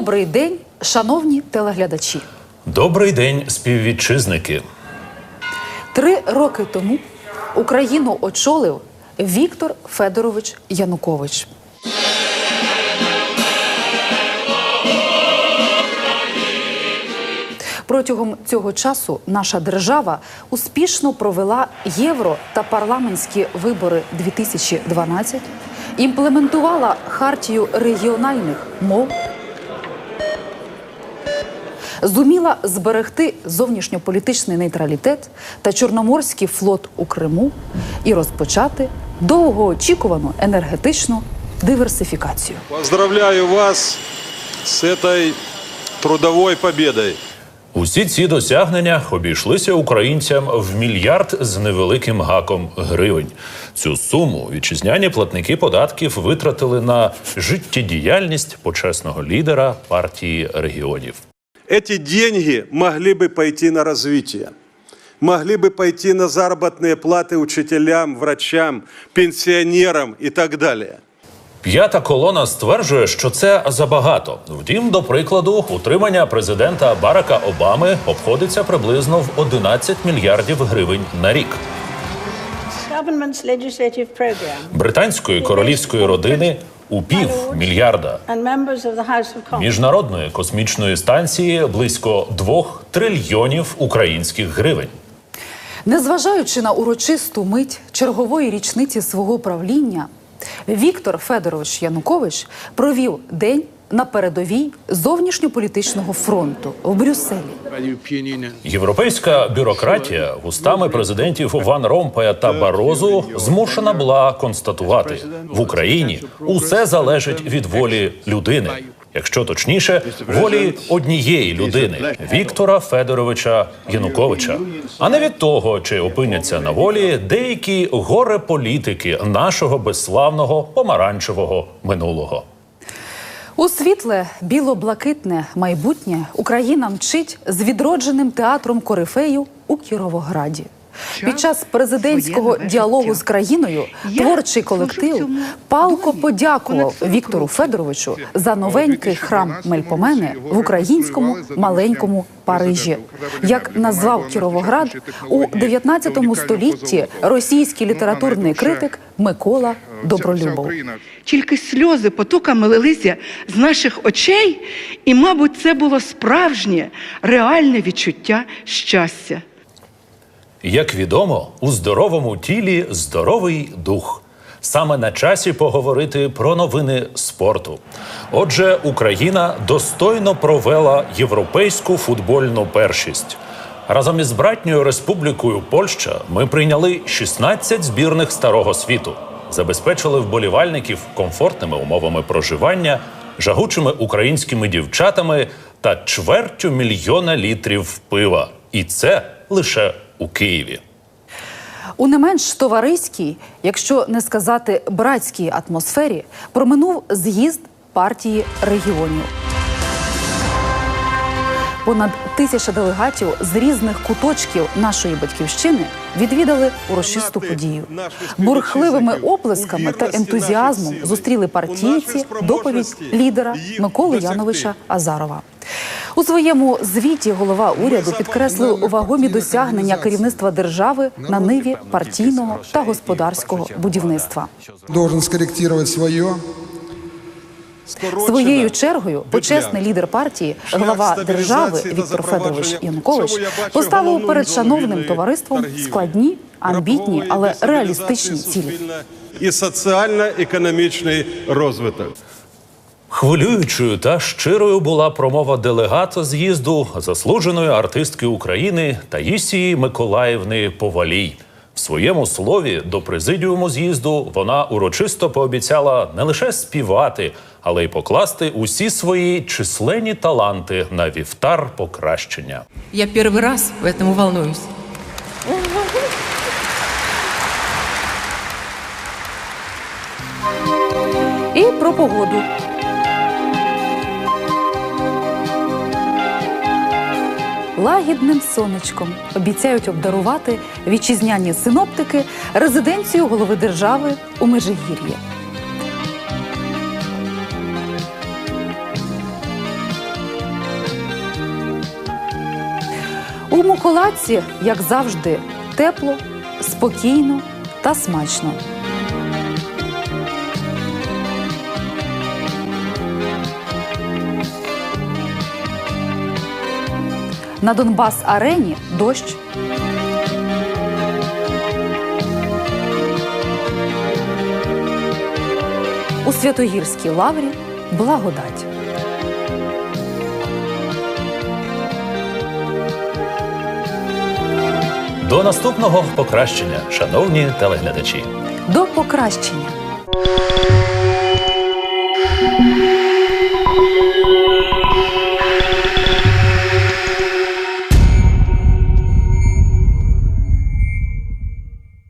Добрий день, шановні телеглядачі. Добрий день, співвітчизники. Три роки тому Україну очолив Віктор Федорович Янукович. Протягом цього часу наша держава успішно провела євро та парламентські вибори 2012, імплементувала хартію регіональних мов, зуміла зберегти зовнішньополітичний нейтралітет та Чорноморський флот у Криму і розпочати довгоочікувану енергетичну диверсифікацію. Поздравляю вас с этой трудовой победой. Усі ці досягнення обійшлися українцям в мільярд з невеликим гаком гривень. Цю суму вітчизняні платники податків витратили на життєдіяльність почесного лідера партії регіонів Эти деньги могли бы пойти на развитие, могли бы пойти на заработные платы учителям, врачам, пенсионерам и так далее. П'ята колона стверджує, що це забагато. Втім, до прикладу, утримання президента Барака Обами обходиться приблизно в 11 мільярдів гривень на рік. government's legislative program Британської королівської родини у пів мільярда. Міжнародної космічної станції близько двох трильйонів українських гривень. Незважаючи на урочисту мить чергової річниці свого правління, Віктор Федорович Янукович провів день на передовій зовнішньополітичного фронту в Брюсселі. Європейська бюрократія вустами президентів Ван Ромпая та Барозу змушена була констатувати в Україні усе залежить від волі людини. Якщо точніше, волі однієї людини Віктора Федоровича Януковича, а не від того, чи опиняться на волі деякі горе-політики нашого безславного помаранчевого минулого. У світле біло-блакитне майбутнє Україна мчить з відродженим театром корифею у Кіровограді. Під час президентського діалогу з країною творчий колектив палко подякував Віктору Федоровичу за новенький храм Мельпомени в українському маленькому Парижі. Як назвав Кіровоград у 19 столітті російський літературний критик Микола Добролюбов. Тільки сльози потоками лилися з наших очей, і, мабуть, це було справжнє, реальне відчуття щастя. Як відомо, у здоровому тілі здоровий дух. Саме на часі поговорити про новини спорту. Отже, Україна достойно провела європейську футбольну першість. Разом із братньою республікою Польща ми прийняли 16 збірних старого світу, забезпечили вболівальників комфортними умовами проживання, жагучими українськими дівчатами та чвертю мільйона літрів пива. І це лише у Києві. У не менш товариській, якщо не сказати братській атмосфері, проминув з'їзд партії регіонів. Понад тисяча делегатів з різних куточків нашої батьківщини відвідали урочисту подію. Бурхливими оплесками та ентузіазмом зустріли партійці доповідь лідера Миколи Яновича Азарова. У своєму звіті голова уряду підкреслив вагомі досягнення керівництва держави на ниві партійного та господарського будівництва. должен скорректировать свое. Своєю чергою почесний лідер партії, глава держави Віктор Федорович Янукович поставив перед шановним товариством складні, амбітні, але реалістичні цілі. І соціально-економічний розвиток. Хвилюючою та щирою була промова делегата з'їзду заслуженої артистки України Таїсії Миколаївни Повалій. В своєму слові до президіуму з'їзду вона урочисто пообіцяла не лише співати, але й покласти усі свої численні таланти на вівтар покращення. Я первый раз, поэтому волнуюсь. І про погоду. лагідним сонечком обіцяють обдарувати вітчизняні синоптики резиденцію голови держави у Межигір'ї. У Муколаці, як завжди, тепло, спокійно та смачно. На Донбас арені дощ. У Святогірській лаврі благодать. До наступного покращення, шановні телеглядачі. До покращення.